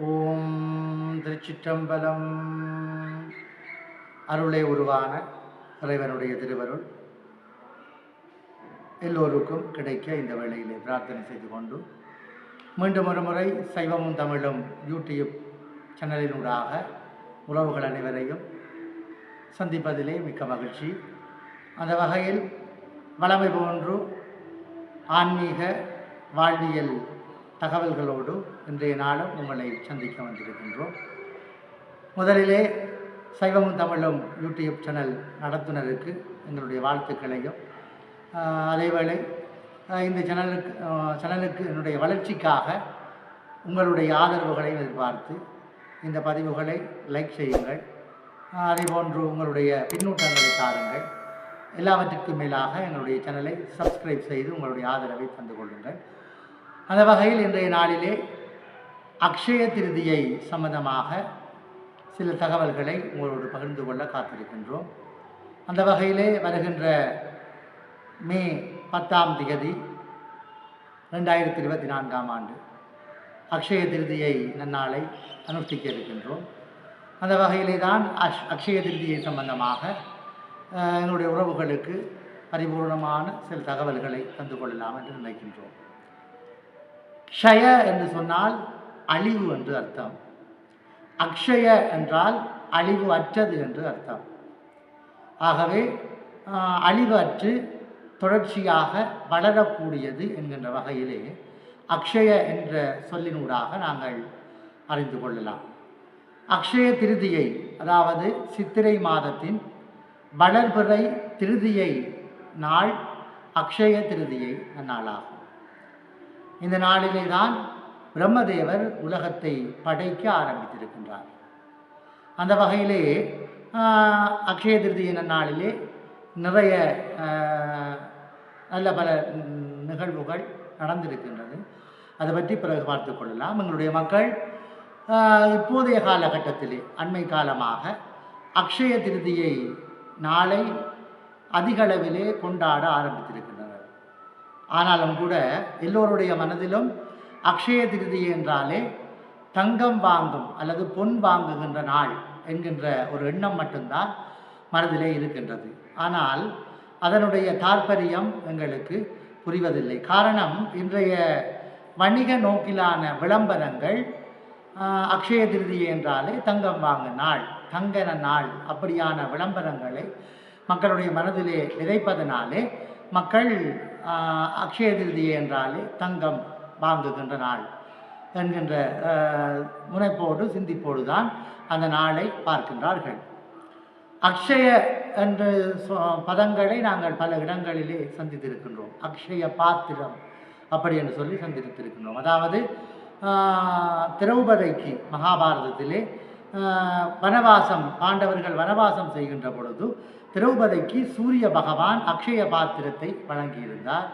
ஓம் திருச்சிற்றம்பலம். அருளை உருவான இறைவனுடைய திருவருள். எல்லோருக்கும் கிடைக்க இந்த வேளையிலே பிரார்த்தனை செய்து கொண்டு மீண்டும் ஒரு முறை சைவமும் தமிழும் யூடியூப் சேனலினூடாக உறவுகள் அனைவரையும் சந்திப்பதிலே மிக்க மகிழ்ச்சி. அந்த வகையில் வளமை போன்று ஆன்மீக வாழ்வியல் தகவல்களோடு இன்றைய நாளும் உங்களை சந்திக்க வந்திருக்கின்றோம். முதலிலே சைவமும் தமிழும் யூடியூப் சேனல் நடத்துனருக்கு எங்களுடைய வாழ்த்துக்களையும். அதேவேளை இந்த சேனலுக்கு சேனலுக்கு என்னுடைய வளர்ச்சிக்காக உங்களுடைய ஆதரவுகளை எதிர்பார்த்து இந்த பதிவுகளை லைக் செய்யுங்கள். அதேபோன்று உங்களுடைய பின்னூட்டங்களை தாருங்கள். எல்லாவற்றிற்கும் மேலாக எங்களுடைய சேனலை சப்ஸ்கிரைப் செய்து உங்களுடைய ஆதரவை தந்து கொள்ளுங்கள். அந்த வகையில் இன்றைய நாளிலே அக்ஷய திருதியை சம்பந்தமாக சில தகவல்களை உங்களோடு பகிர்ந்து கொள்ள காத்திருக்கின்றோம். அந்த வகையிலே வருகின்ற மே பத்தாம் திகதி ரெண்டாயிரத்தி இருபத்தி நான்காம் ஆண்டு அக்ஷய திருதியை நன்னாளை அனுஷ்டிக்க இருக்கின்றோம். அந்த வகையிலே தான் அஷ் அக்ஷய திருதியை சம்பந்தமாக என்னுடைய எங்களுடைய உறவுகளுக்கு பரிபூர்ணமான சில தகவல்களை தந்து கொள்ளலாம் என்று நினைக்கின்றோம். க்ஷய என்று சொன்னால் அழிவு என்று அர்த்தம். அக்ஷய என்றால் அழிவு அற்றது என்று அர்த்தம். ஆகவே அழிவு அற்று தொடர்ச்சியாக வளரக்கூடியது என்கின்ற வகையிலே அக்ஷய என்ற சொல்லினூடாக நாங்கள் அறிந்து கொள்ளலாம். அக்ஷய திருதியை அதாவது சித்திரை மாதத்தின் வளர்பிறை திருதியை நாள் அக்ஷய திருதியை நாளாகும் இந்த நாளிலே தான் பிரம்மதேவர் உலகத்தை படைக்க ஆரம்பித்திருக்கின்றார். அந்த வகையிலே அக்ஷய திருதியின நாளிலே நிறைய நல்ல பல நிகழ்வுகள் நடந்திருக்கின்றது. அதை பற்றி பிறகு பார்த்து கொள்ளலாம். எங்களுடைய மக்கள் இப்போதைய காலகட்டத்திலே அண்மை காலமாக அக்ஷய திருதியை நாளை அதிகளவிலே கொண்டாட ஆரம்பித்திருக்கின்றனர். ஆனாலும் கூட எல்லோருடைய மனதிலும் அக்ஷய திருதி என்றாலே தங்கம் வாங்கும் அல்லது பொன் வாங்குகின்ற நாள் என்கின்ற ஒரு எண்ணம் மட்டும்தான் மனதிலே இருக்கின்றது. ஆனால் அதனுடைய தாற்பயம் எங்களுக்கு புரிவதில்லை. காரணம் இன்றைய வணிக நோக்கிலான விளம்பரங்கள் அக்ஷய திருதி என்றாலே தங்கம் வாங்க நாள் தங்கன நாள் அப்படியான விளம்பரங்களை மக்களுடைய மனதிலே விதைப்பதனாலே மக்கள் அக்ஷய திருதியை என்றாலே தங்கம் வாங்குகின்ற நாள் என்கின்ற முனைப்போடு சிந்திப்போடு தான் அந்த நாளை பார்க்கின்றார்கள். அக்ஷய என்ற சொ- பதங்களை நாங்கள் பல இடங்களிலே சந்தித்திருக்கின்றோம். அக்ஷய பாத்திரம் அப்படி என்று சொல்லி சந்தித்திருக்கின்றோம். அதாவது திரௌபதைக்கு திரௌபதிக்கு மகாபாரதத்திலே வனவாசம் பாண்டவர்கள் வனவாசம் செய்கின்ற பொழுது திரௌபதிக்கு சூரிய பகவான் அக்ஷய பாத்திரத்தை வழங்கியிருந்தார்.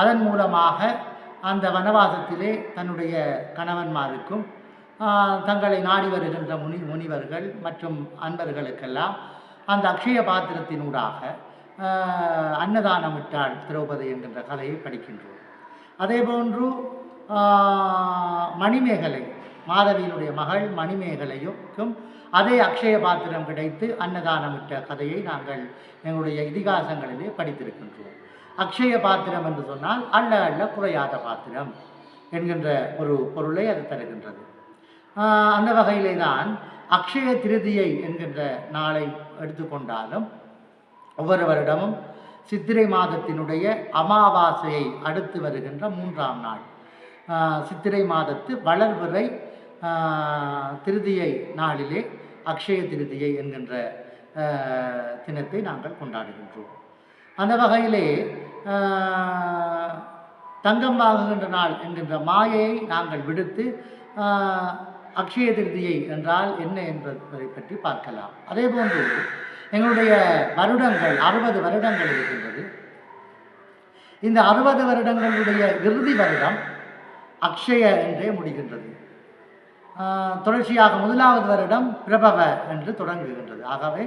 அதன் மூலமாக அந்த வனவாசத்திலே தன்னுடைய கணவன்மாருக்கும் தங்களை நாடி வருகின்ற முனி முனிவர்கள் மற்றும் அன்பர்களுக்கெல்லாம் அந்த அக்ஷய பாத்திரத்தினூடாக அன்னதானமிட்டாள் திரௌபதி என்கின்ற கதையை படிக்கின்றோம். அதேபோன்று மணிமேகலை மாதவியினுடைய மகள் மணிமேகலையும் அதே அக்ஷய பாத்திரம் கிடைத்து அன்னதானமிட்ட கதையை நாங்கள் எங்களுடைய இதிகாசங்களிலே படித்திருக்கின்றோம். அக்ஷய பாத்திரம் என்று சொன்னால் அள்ள அள்ள குறையாத பாத்திரம் என்கின்ற ஒரு பொருளை அது தருகின்றது. அந்த வகையிலே தான் அக்ஷய திருதியை என்கின்ற நாளை எடுத்துக்கொண்டாலும் ஒவ்வொரு வருடமும் சித்திரை மாதத்தினுடைய அமாவாசையை அடுத்து வருகின்ற மூன்றாம் நாள். சித்திரை மாதத்து வளர்பிறை திருதியை நாளிலே அக்ஷய திருதியை என்கின்ற தினத்தை நாங்கள் கொண்டாடுகின்றோம். அந்த வகையிலே தங்கம் வாங்குகின்ற நாள் என்கின்ற மாயையை நாங்கள் விடுத்து அக்ஷய திருதியை என்றால் என்ன என்பதை பற்றி பார்க்கலாம். அதே போன்று எங்களுடைய வருடங்கள் அறுபது வருடங்கள் இருக்கின்றது. இந்த அறுபது வருடங்களுடைய இறுதி வருடம் அக்ஷய என்றே முடிகின்றது. தொடர்ச்சியாக முதலாவது வருடம் பிரபவ என்று தொடங்குகின்றது. ஆகவே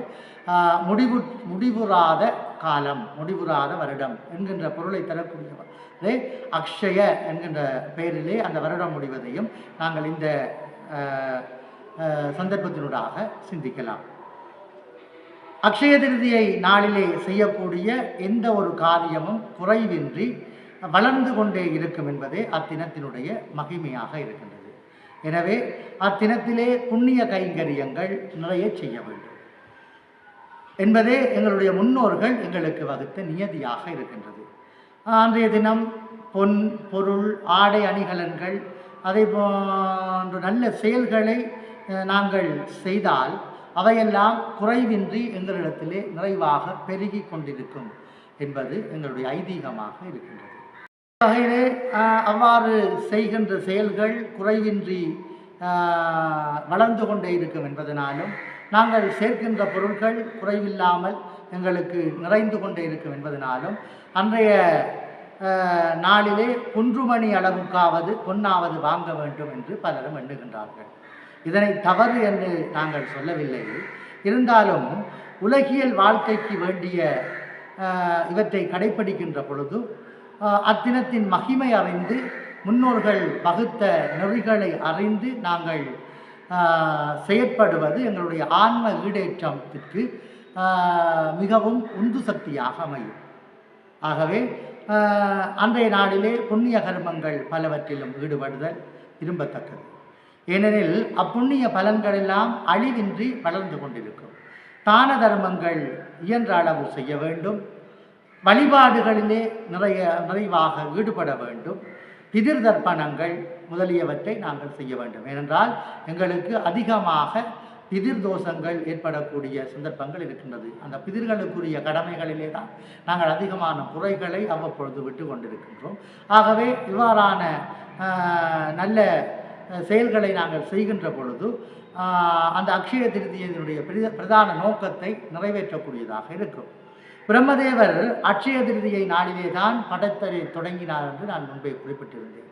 முடிவு முடிவுறாத காலம் முடிவுறாத வருடம் என்கின்ற பொருளை தரக்கூடியவரே அக்ஷய என்கின்ற பெயரிலே அந்த வருடம் முடிவதையும் நாங்கள் இந்த சந்தர்ப்பத்தினூடாக சிந்திக்கலாம். அக்ஷய திருதியை நாளிலே செய்யக்கூடிய எந்த ஒரு காரியமும் குறைவின்றி வளர்ந்து கொண்டே இருக்கும் என்பதே அத்தினத்தினுடைய மகிமையாக இருக்கின்றது. எனவே அத்தினத்திலே புண்ணிய கைங்கரியங்கள் நிறைய செய்ய வேண்டும். என்பதே எங்களுடைய முன்னோர்கள் எங்களுக்கு வகுத்த நியதியாக இருக்கின்றது. அன்றைய தினம் பொன் பொருள் ஆடை அணிகலன்கள் அதே போன்ற நல்ல செயல்களை நாங்கள் செய்தால் அவையெல்லாம் குறைவின்றி எங்களிடத்திலே நிறைவாக பெருகி கொண்டிருக்கும் என்பது எங்களுடைய ஐதீகமாக இருக்கின்றது. வகையிலே அவ்வாறு செய்கின்ற செயல்கள் குறைவின்றி வளர்ந்து கொண்டே இருக்கும் என்பதனாலும் நாங்கள் சேர்க்கின்ற பொருட்கள் குறைவில்லாமல் எங்களுக்கு நிறைந்து கொண்டே இருக்கும் என்பதனாலும் அன்றைய நாளிலே ஒன்று மணி அளவுக்காவது பொன்னாவது வாங்க வேண்டும் என்று பலரும் எண்ணுகின்றார்கள். இதனை தவறு என்று நாங்கள் சொல்லவில்லை. இருந்தாலும் உலகியல் வாழ்க்கைக்கு வேண்டிய இவற்றை கடைப்பிடிக்கின்ற பொழுது அத்தினத்தின் மகிமை அறிந்து முன்னோர்கள் வகுத்த நெறிகளை அறிந்து நாங்கள் செயற்படுவது எங்களுடைய ஆன்ம ஈடேற்றத்திற்கு மிகவும் உந்து சக்தியாக அமையும். ஆகவே அன்றைய நாளிலே புண்ணிய கர்மங்கள் பலவற்றிலும் ஈடுபடுதல் விரும்பத்தக்கது. ஏனெனில் அப்புண்ணிய பலன்கள் எல்லாம் அழிவின்றி வளர்ந்து கொண்டிருக்கும். தான தர்மங்கள் இயன்ற அளவு செய்ய வேண்டும். வழிபாடுகளிலே நிறைய நிறைவாக ஈடுபட வேண்டும். பிதிர் தர்ப்பணங்கள் முதலியவற்றை நாங்கள் செய்ய வேண்டும். ஏனென்றால் எங்களுக்கு அதிகமாக பிதிர் தோஷங்கள் ஏற்படக்கூடிய சந்தர்ப்பங்கள் இருக்கின்றது. அந்த பிதிர்களுக்குரிய கடமைகளிலே தான் நாங்கள் அதிகமான குறைகளை அவ்வப்பொழுது விட்டு கொண்டிருக்கின்றோம். ஆகவே இவ்வாறான நல்ல செயல்களை நாங்கள் செய்கின்ற பொழுது அந்த அக்ஷய திருதியினுடைய பிரத- பிரதான நோக்கத்தை நிறைவேற்றக்கூடியதாக இருக்கும். பிரம்மதேவர் அக்ஷய திருதியை நாளிலே தான் படத்தரை தொடங்கினார் என்று நான் முன்பே குறிப்பிட்டிருந்தேன்.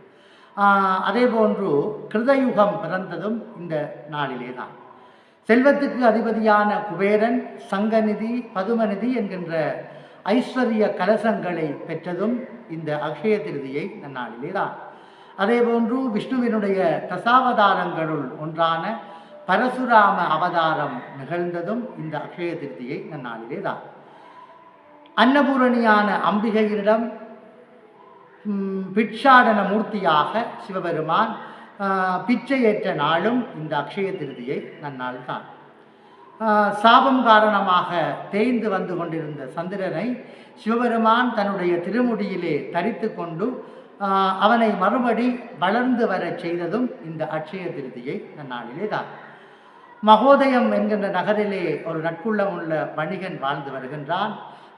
அதே போன்று கிருதயுகம் பிறந்ததும் இந்த நாளிலே தான். செல்வத்துக்கு அதிபதியான குபேரன் சங்கநிதி பதுமநிதி என்கின்ற ஐஸ்வர்ய கலசங்களை பெற்றதும் இந்த அக்ஷய திருதியை நன்னாளிலே தான். அதேபோன்று விஷ்ணுவினுடைய தசாவதாரங்களுள் ஒன்றான பரசுராம அவதாரம் நிகழ்ந்ததும் இந்த அக்ஷய திருதியை நன்னாளிலே தான். அன்னபூரணியான அம்பிகையினிடம் பிட்சாடன மூர்த்தியாக சிவபெருமான் பிச்சை ஏற்ற நாளும் இந்த அக்ஷய திருதியை நன்னாள் தான். சாபம் காரணமாக தேய்ந்து வந்து கொண்டிருந்த சந்திரனை சிவபெருமான் தன்னுடைய திருமுடியிலே தரித்து கொண்டு அவனை மறுபடி வளர்ந்து வரச் செய்ததும் இந்த அக்ஷய திருதியை நன்னாளிலே தான். மகோதயம் என்கின்ற நகரிலே ஒரு நட்புள்ளம் உள்ள வணிகன் வாழ்ந்து வருகின்றான்.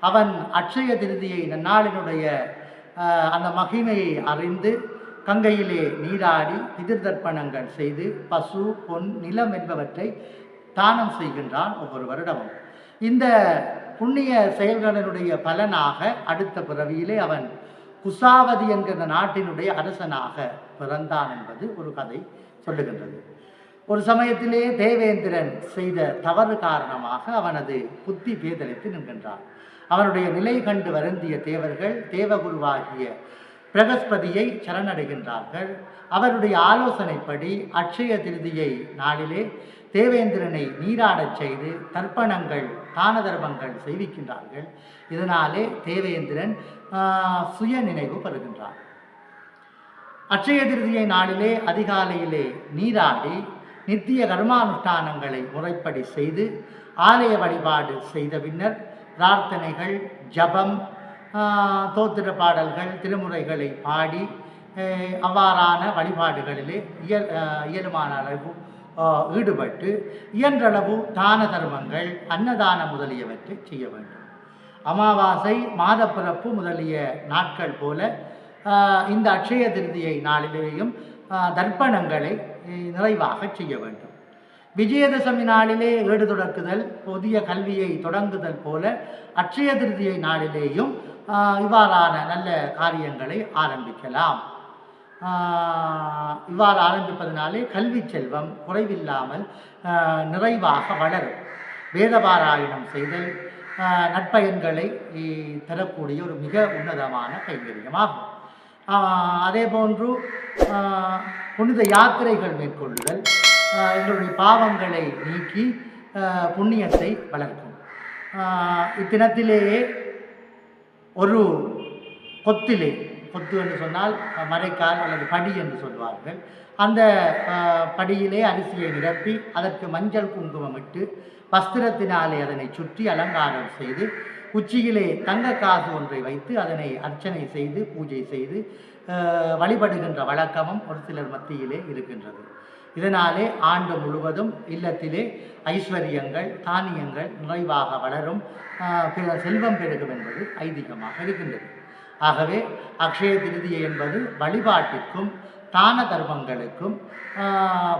அவன் அட்சய திருதியை நன்னாளினுடைய நாளினுடைய அந்த மகிமையை அறிந்து கங்கையிலே நீராடி பிதிர் தர்ப்பணங்கள் செய்து பசு பொன் நிலம் என்பவற்றை தானம் செய்கின்றான் ஒவ்வொரு வருடமும். இந்த புண்ணிய செயல்களினுடைய பலனாக அடுத்த பிறவியிலே அவன் குசாவதி என்கிற நாட்டினுடைய அரசனாக பிறந்தான் என்பது ஒரு கதை சொல்லுகின்றது. ஒரு சமயத்திலே தேவேந்திரன் செய்த தவறு காரணமாக அவனது புத்தி பேதலித்து நின்கின்றான். அவருடைய நிலை கண்டு வருந்திய தேவர்கள் தேவகுருவாகிய பிரகஸ்பதியை சரணடைகின்றார்கள். அவருடைய ஆலோசனைப்படி அட்சய திருதியை நாளிலே தேவேந்திரனை நீராடச் செய்து தர்ப்பணங்கள் தான தர்மங்கள் செய்விக்கின்றார்கள். இதனாலே தேவேந்திரன் சுய நினைவு பெறுகின்றான். அட்சய திருதியை நாளிலே அதிகாலையிலே நீராடி நித்திய கர்மானுஷ்டானங்களை முறைப்படி செய்து ஆலய வழிபாடு செய்த பின்னர் பிரார்த்தனைகள் ஜபம் தோத்திர பாடல்கள் திருமுறைகளை பாடி அவ்வாறான வழிபாடுகளிலே இயல் இயலுமான அளவு ஈடுபட்டு இயன்றளவு தான தர்மங்கள் அன்னதானம் முதலியவற்றை செய்ய வேண்டும். அமாவாசை மாதப்பிறப்பு முதலிய நாட்கள் போல இந்த அட்சய திருதியை நாளிலேயும் தர்ப்பணங்களை நிறைவாக செய்ய வேண்டும். விஜயதசமி நாளிலே ஏடு தொடக்குதல் புதிய கல்வியை தொடங்குதல் போல அட்சய திருதியை நாளிலேயும் இவ்வாறான நல்ல காரியங்களை ஆரம்பிக்கலாம். இவ்வாறு ஆரம்பிப்பதனாலே கல்வி செல்வம் குறைவில்லாமல் நிறைவாக வளரும். வேதபாராயணம் செய்தல் நட்பயன்களை தரக்கூடிய ஒரு மிக உன்னதமான கைங்கரியமாகும். அதே போன்று புனித யாத்திரைகள் மேற்கொள்ளுதல் எங்களுடைய பாவங்களை நீக்கி புண்ணியத்தை வளர்க்கும். இத்தினத்திலேயே ஒரு கொத்திலே கொத்து என்று சொன்னால் அஹ், மரைக்கால் அல்லது படி என்று சொல்வார்கள். அந்த படியிலே அரிசியை நிரப்பி அதற்கு மஞ்சள் குங்குமம் இட்டு வஸ்திரத்தினாலே அதனை சுற்றி அலங்காரம் செய்து உச்சியிலே தங்க காசு ஒன்றை வைத்து அதனை அர்ச்சனை செய்து பூஜை செய்து வழிபடுகின்ற வழக்கமும் ஒரு சிலர் மத்தியிலே இருக்கின்றது. இதனாலே ஆண்டு முழுவதும் இல்லத்திலே ஐஸ்வர்யங்கள் தானியங்கள் நிறைவாக வளரும். பிற- செல்வம் பெருகும் என்பது ஐதீகமாக இருக்கின்றது. ஆகவே அக்ஷய திருதியை என்பது வழிபாட்டிற்கும் தான தர்மங்களுக்கும்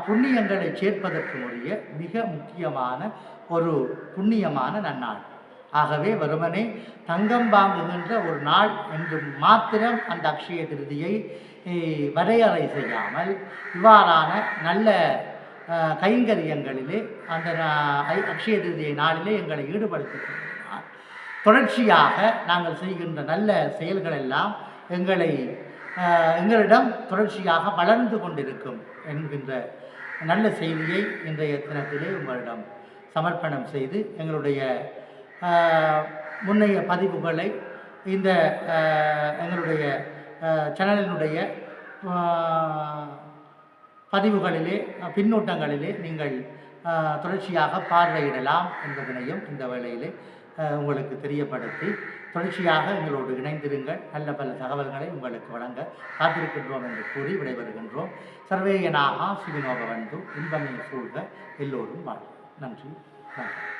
புண்ணியங்களை சேர்ப்பதற்குரிய மிக முக்கியமான ஒரு புண்ணியமான நன்னாள். ஆகவே வெறுமனே தங்கம் வாங்குகின்ற ஒரு நாள் என்று மாத்திரம் அந்த அக்ஷய திருதியை வரையறை செய்யாமல் இவ்வாறான நல்ல கைங்கரியங்களிலே அந்த அக்ஷய திருதியை நாளிலே எங்களை ஈடுபடுத்திக் கொண்டிருக்கிறார். தொடர்ச்சியாக நாங்கள் செய்கின்ற நல்ல செயல்கள் எல்லாம் எங்களை எங்களிடம் தொடர்ச்சியாக வளர்ந்து கொண்டிருக்கும் என்கின்ற நல்ல செய்தியை இன்றைய தினத்திலே உங்களிடம் சமர்ப்பணம் செய்து எங்களுடைய முன்னைய பதிவுகளை இந்த எங்களுடைய சேனலினுடைய பதிவுகளிலே பின்னூட்டங்களிலே நீங்கள் தொடர்ச்சியாக பார்வையிடலாம் என்பதனையும் இந்த வேளையிலே உங்களுக்கு தெரியப்படுத்தி தொடர்ச்சியாக எங்களோடு இணைந்திருங்கள். நல்ல பல தகவல்களை உங்களுக்கு வழங்க காத்திருக்கின்றோம் என்று கூறி விடைபெறுகின்றோம். சர்வேயனாக சிவினோபவந்து இன்பமே சூழ்க எல்லோரும் வாழ்க. நன்றி நன்றி